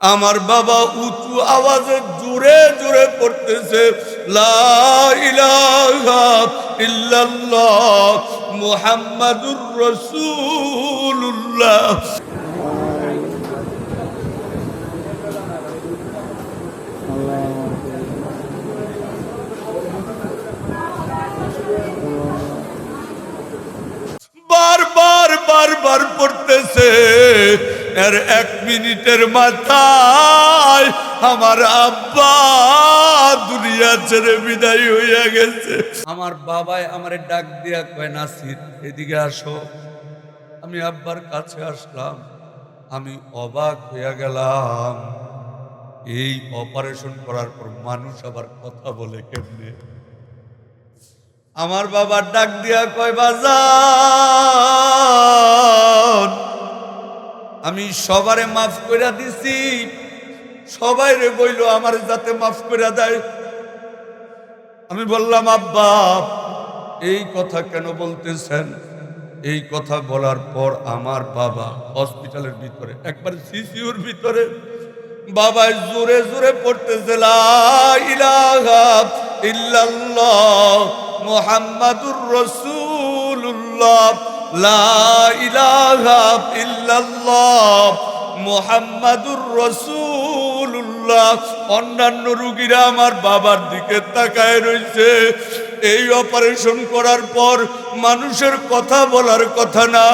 আমার বাবা উঁচু আওয়াজে জোরে জোরে পড়তেছে, লা ইলাহা ইল্লাল্লাহ মুহাম্মাদুর রাসূলুল্লাহ। বারবার বারবার পড়তেছে এর এক মিনিটের মাথায় আমার আব্বা দুনিয়া ছেড়ে বিদায় হইয়া গেছে। আমার বাবাই আমারে ডাক দিয়া কয়, নাসির, এদিকে আসো। আমি আব্বার কাছে আসলাম। আমি অবাক হইয়া গেলাম। এই অপারেশন করার পর মানুষ আবার কথা বলে কেমনে? আমার বাবার ডাক দিয়া কয় বাজার আমি সবারে মাফ কইরা দিছি। সবাই রে বইল, আমার যাতে মাফ কইরা দেয়। আমি বললাম, আব্বা, এই কথা কেন বলতেছেন? এই কথা বলার পর আমার বাবা হসপিটালের ভিতরে, একবার সিসিউর ভিতরে, বাবাই জোরে জোরে পড়তেছে ইল্লাল্লাহ, মুহাম্মাদুর ইল্লাল্লাহ মুহাম্মাদুর রাসূলুল্লাহ। অন্যান্য রুগীরা আমার বাবার দিকে তাকায় রইছে। এই অপারেশন করার পর মানুষের কথা বলার কথা না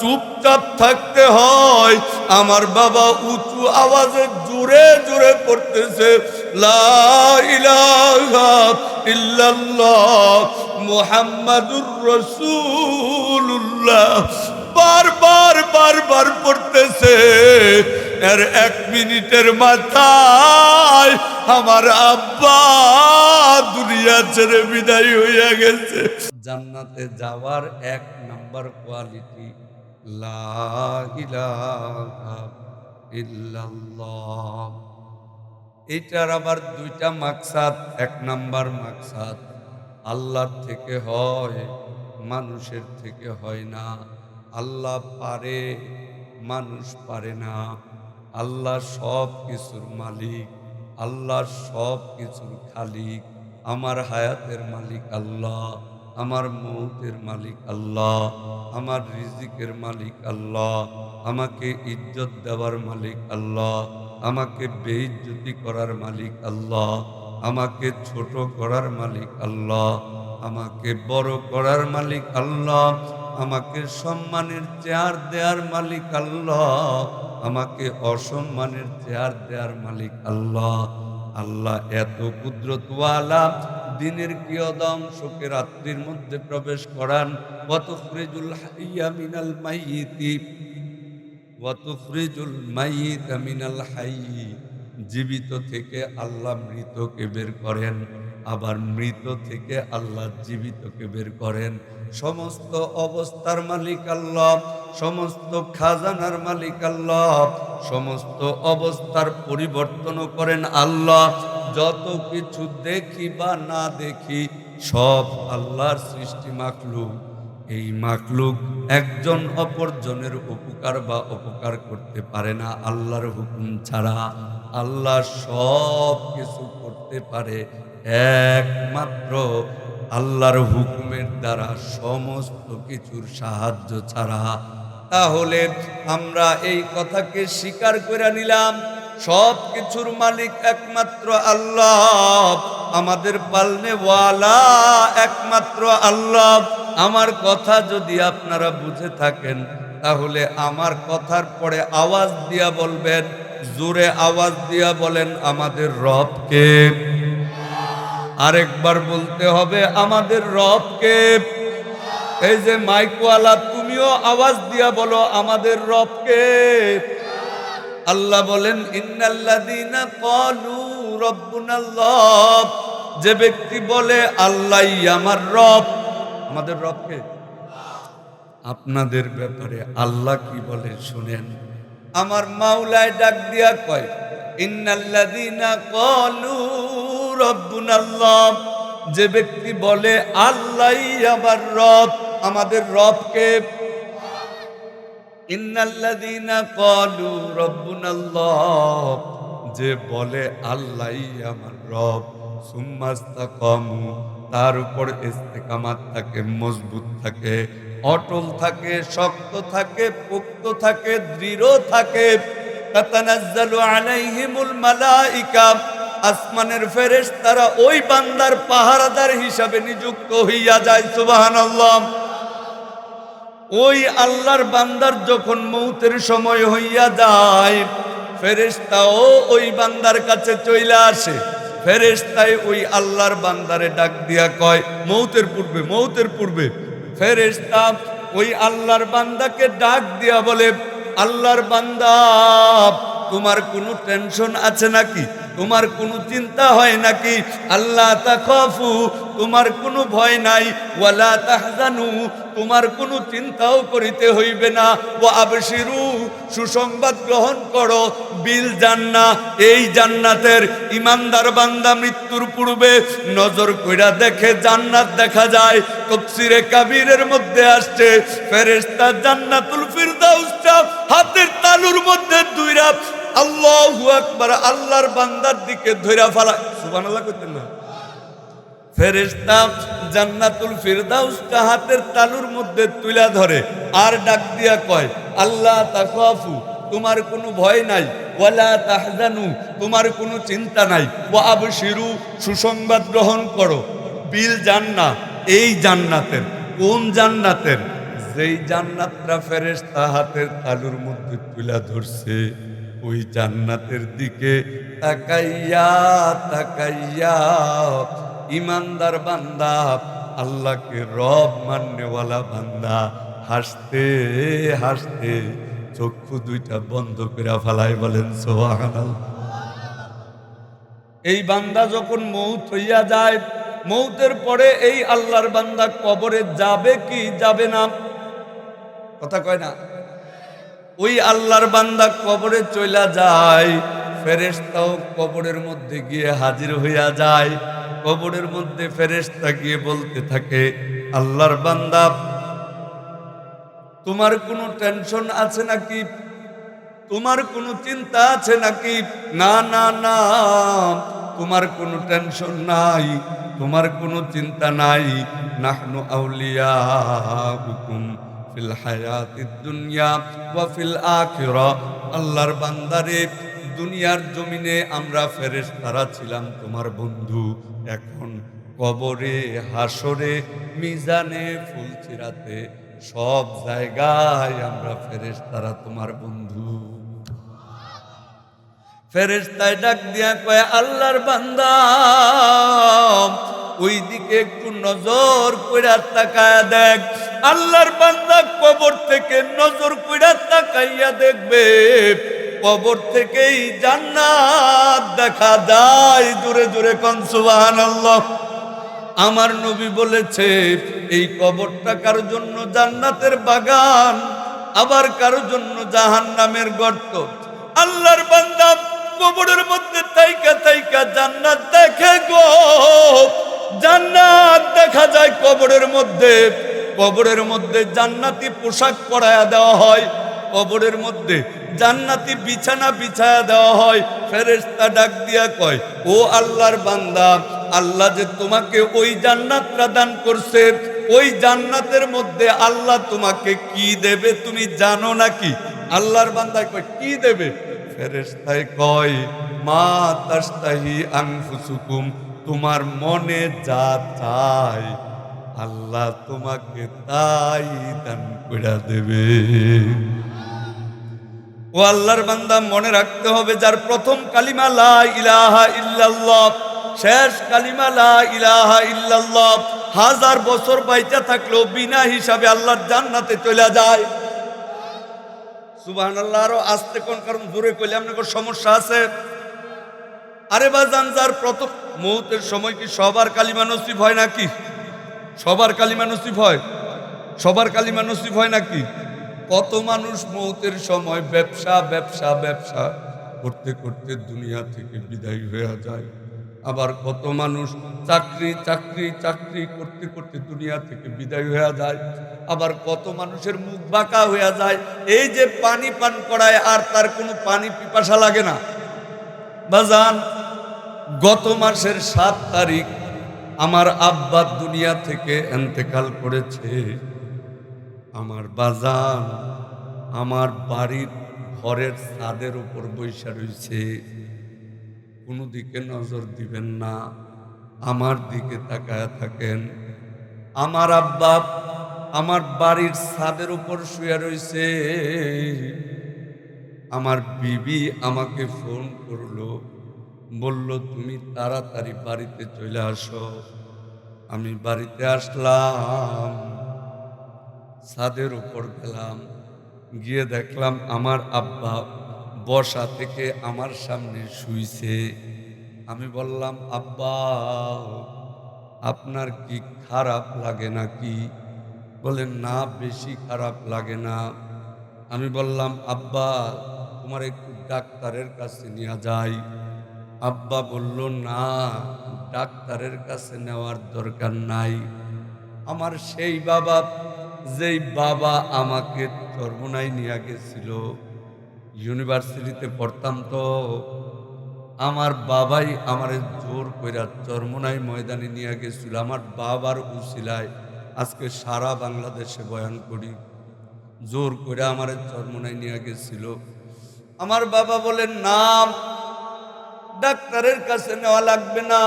চুপচাপ থাকতে হয়। আমার বাবা উঁচু আওয়াজে জোরে জোরে পড়তেছে মুহাম্মাদুর রাসূলুল্লাহ। বারবার বারবার পড়তেছে। এর এক মিনিটের মাথায় আমার আব্বা দুনিয়া ছেড়ে বিদায় হইয়া গেছে। জান্নাতে যাওয়ার এক নাম্বার কোয়ালিটি এটার আবার দুইটা মাকসাদ, এক নাম্বার মাকসাদ, আল্লাহর থেকে হয়, মানুষের থেকে হয় না। আল্লাহ পারে, মানুষ পারে না। আল্লাহ সব কিছুর মালিক, আল্লাহ সব কিছুর খালিক। আমার হায়াতের মালিক আল্লাহ। আমার মৌতের মালিক আল্লাহ, আমার রিজিকের মালিক আল্লাহ, আমাকে ইজ্জত দেওয়ার মালিক আল্লাহ, আমাকে বেইজ্জতি করার মালিক আল্লাহ, আমাকে ছোট করার মালিক আল্লাহ, আমাকে বড় করার মালিক আল্লাহ, আমাকে সম্মানের চেয়ার দেওয়ার মালিক আল্লাহ, আমাকে অসম্মানের চেয়ার দেওয়ার মালিক আল্লাহ। আল্লাহ এত কুদরতওয়ালা দিনের কিয়দম, শোকে রাত্রির মধ্যে প্রবেশ করান। ওয়াতুখরিজুল হাইয়া মিনাল মাইয়িতি ওয়াতুখরিজুল মাইয়িতা মিনাল হাইয়ি। জীবিত থেকে আল্লাহ মৃতকে বের করেন, আবার মৃত থেকে আল্লাহ জীবিতকে বের করেন। সমস্ত অবস্থার মালিক আল্লাহ, সমস্ত খাজানার মালিক আল্লাহ, সমস্ত অবস্থার পরিবর্তনও করেন আল্লাহ। যত কিছু দেখি বা না দেখি, সব আল্লাহর সৃষ্টি মাখলুক। এই মাকলুক একজন অপরজনের উপকার বা অপকার করতে পারে না, আল্লাহর হুকুম ছাড়া। আল্লাহ সব কিছু করতে পারে, একমাত্র আল্লাহর হুকুমের দ্বারা সমস্ত কিছুর সাহায্য ছাড়া। তাহলে আমরা এই কথাকে স্বীকার করে নিলাম সব কিছুর মালিক একমাত্র আল্লাহ। আমাদের পালনে ওয়ালা একমাত্র আল্লাহ। আমার কথা যদি আপনারা বুঝে থাকেন, তাহলে আমার কথার পরে আওয়াজ দিয়া বলবেন, জোরে আওয়াজ দিয়া বলেন, আমাদের রবকে আরেকবার বলতে হবে, আমাদের রবকে এই যে মাইকওয়ালা, তুমিও আওয়াজ দিয়া বলো, আমাদের রবকে আল্লাহ বলেন, ইন্নাল্লাযীনা ক্বালু রাব্বুনাল্লাহ। যে ব্যক্তি বলে, আল্লাহই আমার রব। আমাদের রবকে আপনাদের ব্যাপারে আল্লাহ কি বলে শুনেন? আমার মাওলায় ডাক দিয়া কয়, ইন্নাল্লাযীনা ক্বালু রাব্বুনাল্লাহ। যে ব্যক্তি বলে, আল্লাহই আমার রব। আমাদের রবকে রাব্বুনাল্লাহ, যে বলে, আল্লাহই আমার রব। সুম্মাস্তাকামু তার উপর ইস্তেকামাত থাকে, মজবুত থাকে, অটল থাকে, শক্ত থাকে, পোক্ত থাকে, দৃঢ় থাকে। আসমানের ফেরেশতারা ওই বান্দার পাহারাদার হিসাবে নিযুক্ত হইয়া যায়, সুবহানাল্লাহ। ওই আল্লাহর বান্দার যখন মৌতের সময় হইয়া যায়, ফেরেশতাও ওই বান্দার কাছে চইলা আসে। ফেরেশতাই ওই আল্লাহর বান্দারে ডাক দিয়া কয়, মৌতের পূর্বে মৌতের পূর্বে। ফেরেশতা ওই আল্লাহর বান্দাকে ডাক দিয়া বলে, আল্লাহর বান্দা, তোমার কোনো টেনশন আছে নাকি? তোমার কোনো চিন্তা হয় নাকি? আল্লাহ তাখাফু তোমার কোনো ভয় নাই। ওয়ালা তাহজানু, তোমার কোনো চিন্তাও করিতে হইবে না। ও আবশিরু, সুসংবাদ গ্রহণ করো। বিল জান্না এই জান্নাতের ইমানদার বান্দা মৃত্যুর পূর্বে নজর কইরা দেখে জান্নাত দেখা যায়। তফসিরে কাবিরের মধ্যে আসছে, ফেরেশতা জান্নাতুল ফিরদাউসটা হাতের তালুর মধ্যে দুইরা, আল্লাহু আকবার, আল্লাহর বান্দার দিকে ধইরা ফালা সুবহানাল্লাহ কইতেন না। ফেরেশতা জান্নাতুল ফিরদাউসটা হাতের তালুর মধ্যে তুলা ধরে আর ডাক দিয়া কয়, আল্লাহ তাখাফু, তোমার কোনো ভয় নাই। ওয়ালা তাহজানু, তোমার কোনো চিন্তা নাই। ওয়া আবশিরু, সুসংবাদ গ্রহণ করো। বিল জান্নাত এই জান্নাতের, কোন জান্নাতের? যেই জান্নাতটা ফেরেশতা হাতের তালুর মধ্যে তুলা ধরছে, ওই জান্নাতের দিকে তাকাইয়া তাকাইয়া ইমানদার বান্দা, আল্লাহকে রব মান্যওয়ালা বান্দা। হাসতে হাসতে চক্ষু দুইটা বন্ধ করে ফালাই বলেন সোহান এই বান্দা যখন মৌত হইয়া যায়, মৌতের পরে এই আল্লাহর বান্দা কবরে যাবে কি যাবে না? কথা কয় না। ওই আল্লাহর বান্দা কবরে চইলা যায়, ফেরেশতাও কবরের মধ্যে গিয়ে হাজির হইয়া যায়। কবরের মধ্যে ফেরেশতা গিয়ে বলতে থাকে, আল্লাহর বান্দা, তোমার কোনো টেনশন আছে নাকি? তোমার কোনো চিন্তা আছে নাকি? না না না, তোমার কোনো টেনশন নাই, তোমার কোনো চিন্তা নাই। নাহনু আউলিয়া হুকুম ফিল হায়াতিদ দুনিয়া ওয়া ফিল আখিরা। আল্লাহর বান্দারে দুনিয়ার জমিনে আমরা ফেরেশতারা ছিলাম, তোমার বন্ধু। এখন কবরে, হাসরে, মিজানে, ফুল ফুলচিরাতে সব জায়গায় আমরা ফেরেশতারা, তোমার বন্ধু। ফেরেশতায় ডাক দিয়া কয়, আল্লাহর বান্দা ওই দিকে একটু নজর কইরা তাকায়া দেখ। আল্লাহর বান্দা কবর থেকে নজর কইরা তাকাইয়া দেখবে। কবর থেকেই জান্নাত দেখা যায় দূরে দূরে কন, সুবহানাল্লাহ। আমার নবী বলেছে, এই কবরটা কারোর জন্য? জান্নাতের বাগান, আবার কারোর জন্য? জাহান্নামের গর্ত। আল্লাহর বান্দা কবরের মধ্যে তাইকা তাইকা জান্নাত দেখে গো। জান্নাত দেখা যায় কবরের মধ্যে। কবরের মধ্যে জান্নাতি পোশাক পরায়া দেওয়া হয়। কবরের মধ্যে জান্নাতি বিছানা বিছায়া দেওয়া হয়, ফেরেশতা ডাক দিয়া কয়, ও আল্লাহর বান্দা, আল্লাহ যে তোমাকে ওই জান্নাতটা দান করছে, ওই জান্নাতের মধ্যে আল্লাহ তোমাকে কি দেবে তুমি জানো নাকি? আল্লাহর বান্দায় কয়, কি দেবে? ফেরেশতায় কয়, মা তাস্তাহি আনফুসুকুম, তোমার মনে যা চায় আল্লাহ তোমাকে তাই দান করে দেবে। ও আল্লাহর বান্দা মনে রাখতে হবে যার প্রথম কালিমা লা ইলাহা ইল্লাল্লাহ, শেষ কালিমা লা ইলাহা ইল্লাল্লাহ, হাজার বছর বাইচা থাকলেও বিনা হিসাবে আল্লাহর জান্নাতে চলে যায়। সুবহানাল্লাহ, আরও আসতে কোন কারণ? জোরে কইলে আপনার সমস্যা আছে। আরে বাজান, যার প্রথম মৌতের সময় কি সবার কালিমা নসিব হয় নাকি? সবার কালিমা নসিব হয়? সবার কালিমা নসিব হয় নাকি? কত মানুষ মৌতের সময় ব্যবসা ব্যবসা ব্যবসা করতে করতে দুনিয়া থেকে বিদায় হয়ে যায়। আবার কত মানুষ চাকরি চাকরি চাকরি করতে করতে দুনিয়া থেকে বিদায় হয়ে যায়। আবার কত মানুষের মুখ বাঁকা হয়ে যায়। এই যে পানি পান করায় আর তার কোনো পানি পিপাসা লাগে না। বাজান গত মাসের সাত তারিখ আমার আব্বা দুনিয়া থেকে এন্তেকাল করেছে। আমার বাজান, আমার বাড়ির ঘরের ছাদের উপর বৈশা রয়েছে কোনো দিকে নজর দিবেন না, আমার দিকে তাকায় থাকেন। আমার আব্বা আমার বাড়ির ছাদের উপর শুয়ে রয়েছে আমার বিবি আমাকে ফোন করল, বলল, তুমি তাড়াতাড়ি বাড়িতে চলে আসো। আমি বাড়িতে আসলাম। ছাদের উপর গেলাম। গিয়ে দেখলাম আমার আব্বা বসা থেকে আমার সামনে শুইছে। আমি বললাম, আব্বা, আপনার কি খারাপ লাগে নাকি? বলেন না, বেশি খারাপ লাগে না। আমি বললাম, আব্বা, তোমার একটু ডাক্তারের কাছে নিয়ে যাই। আব্বা বলল, না, ডাক্তারের কাছে নেওয়ার দরকার নাই। আমার সেই বাবা যেই বাবা আমাকে চর্মনায় নিয়ে গেছিল, ইউনিভার্সিটিতে পড়তাম তো, আমার বাবাই আমার জোর কইরা চর্মনাই ময়দানে নিয়ে গেছিল। আমার বাবার উসিলায় আজকে সারা বাংলাদেশে বয়ান করি, জোর করে আমার চর্মনাই নিয়ে গেছিল। আমার বাবা বলেন নাম ডাক্তারের কাছে নেওয়া লাগবে না।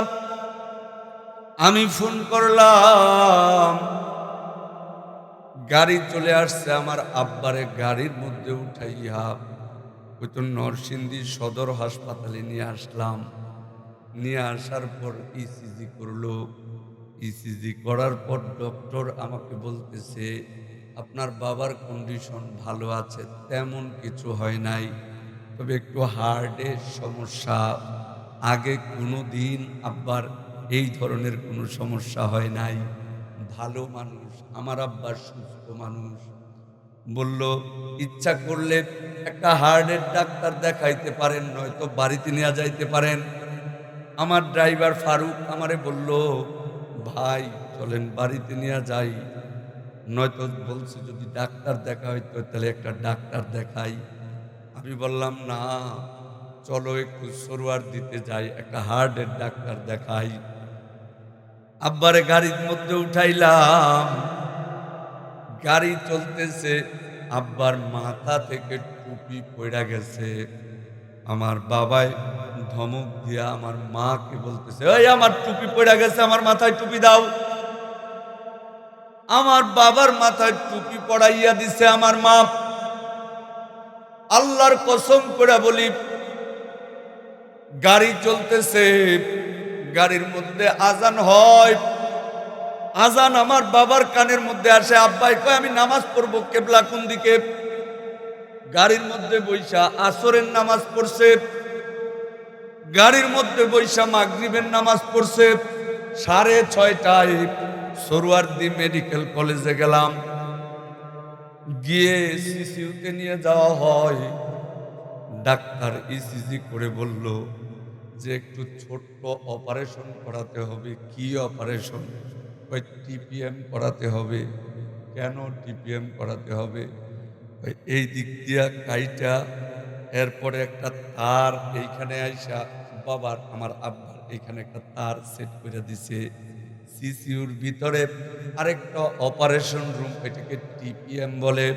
আমি ফোন করলাম গাড়ি চলে আসছে, আমার আব্বারে গাড়ির মধ্যে উঠাইয়া ওই তো নরসিংদী সদর হাসপাতালে নিয়ে আসলাম। নিয়ে আসার পর ইসিজি করল। ইসিজি করার পর ডক্টর আমাকে বলতেছে, আপনার বাবার কন্ডিশন ভালো আছে, তেমন কিছু হয় নাই, তবে একটু হার্টের সমস্যা। আগে কোনো দিন আব্বার এই ধরনের কোনো সমস্যা হয় নাই। ভালো মানুষ, আমার আব্বার সুস্থ মানুষ। বলল, ইচ্ছা করলে একটা হার্টের ডাক্তার দেখাইতে পারেন, নয়তো বাড়িতে নিয়ে যাইতে পারেন। আমার ড্রাইভার ফারুক আমারে বলল, ভাই, চলেন বাড়িতে নিয়ে যাই। নয়তো বলছে যদি ডাক্তার দেখা হইতো তাহলে একটা ডাক্তার দেখাই। আমি বললাম, না, চলো একটু সরুয়ার দিতে যাই, একটা হার্টের ডাক্তার দেখাই। আব্বারে গাড়ির মধ্যে উঠাইলাম। গাড়ি চলতেছে, আব্বার মাথা থেকে টুপি পড়া গেছে। আমার বাবাই ধমক দিয়া আমার মাকে বলতেছে ওই আমার টুপি পড়া গেছে, আমার মাথায় টুপি দাও। আমার বাবার মাথায় টুপি পড়াইয়া দিছে আমার মা। আল্লাহর কসম করে বলি, গাড়ি চলতেছে গাড়ির মধ্যে আজান হয়। আজান আমার বাবার কানের মধ্যে আসে, আব্বাই, কয়, আমি নামাজ পড়ব কেবলা কোন দিকে? গাড়ির মধ্যে বৈশা আসরের নামাজ পড়ছে, গাড়ির মধ্যে বৈশা মাগরিবের নামাজ পড়ছে। সাড়ে ছয়টায় সরুয়ারদি মেডিকেল কলেজে গেলাম। গিয়ে সিসিউতে নিয়ে যাওয়া হয়। ডাক্তার ইসিজি করে বলল যে একটু ছোট্ট অপারেশন করাতে হবে। কি অপারেশন ওই টিপিএম করাতে হবে। কেন টিপিএম করাতে হবে? ওই এই দিক দিয়া কাইটা, এরপরে একটা তার এইখানে আইসা, বাবার, আমার আব্বার এইখানে একটা তার সেট করে দিছে। সিসিউর ভিতরে আরেকটা অপারেশন রুম এটাকে টিপিএম বলে।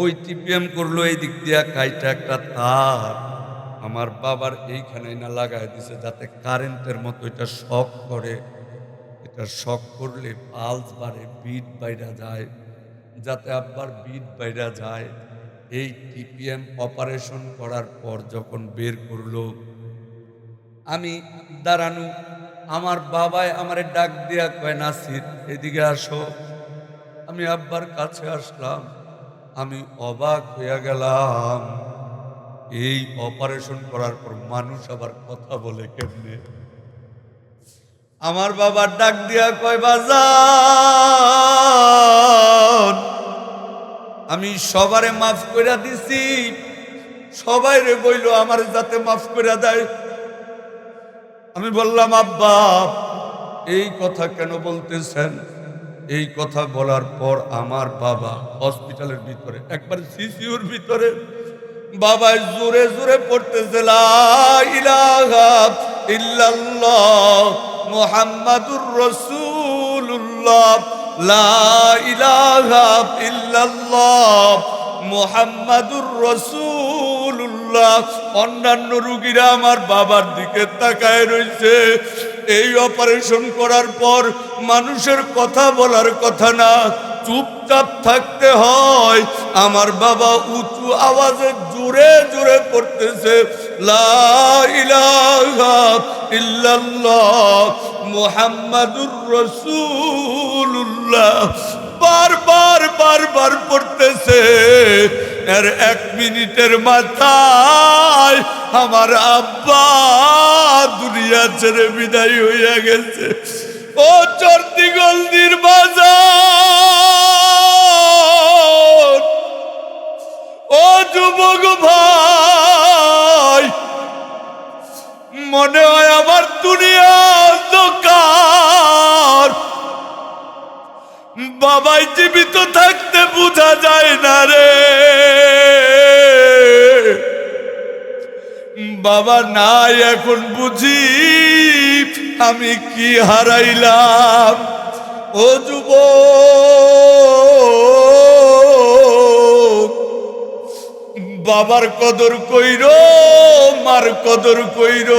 ওই টিপিএম করল, এই দিক দিয়া কাইটা একটা তার। আমার বাবার এইখানে না লাগায় দিছে যাতে কারেন্টের মতো এটা শখ করে। এটা শখ করলে পালস বাড়ে, বিট বাইরা যায়। যাতে আব্বার বিট বাইরা যায়। এই টিপিএম অপারেশন করার পর যখন বের করল, আমি দাঁড়ানো, আমার বাবায় আমারে ডাক দিয়া কয়, নাসির, এদিকে আসো। আমি আব্বার কাছে আসলাম। আমি অবাক হইয়া গেলাম। এই অপারেশন করার পর মানুষ আবার কথা বলে কেমনে? আমার বাবার ডাক দিয়া কয় বাজার আমি সবারে মাফ করে দিছি। সবাই রে বইল আমার যাতে মাফ করে দেয়। আমি বললাম, আব্বা, এই কথা কেন বলতেছেন? এই কথা বলার পর আমার বাবা হসপিটালের ভিতরে, একবার সিসিউর ভিতরে বাবা জোরে জোরে পড়তেছে ইল্লাল্লাহ মুহাম্মাদুর ইলাহা ইল্লাল্লাহ মুহাম্মাদুর রাসূলুল্লাহ। অন্যান্য রুগীরা আমার বাবার দিকে তাকায় রইছে। এই অপারেশন করার পর মানুষের কথা বলার কথা না চুপচাপ থাকতে হয়। আমার বাবা উঁচু আওয়াজে জোরে জোরে পড়তেছে মুহাম্মাদুর রাসূলুল্লাহ। বারবার বারবার পড়তেছে। এর এক মিনিটের মাথায় আমার আব্বা দুনিয়া ছেড়ে বিদায় হইয়া গেছে। ও চর্দিগলদির বাজার। ও যুবক ভাই, মনে হয় আমার দুনিয়া দোকান। বাবাই জীবিত থাকতে বোঝা যায় না রে। বাবা নাই এখন বুঝি। আমি কি হারাইলাম? ও যুব বাবার কদর কইর মার কদর কইর।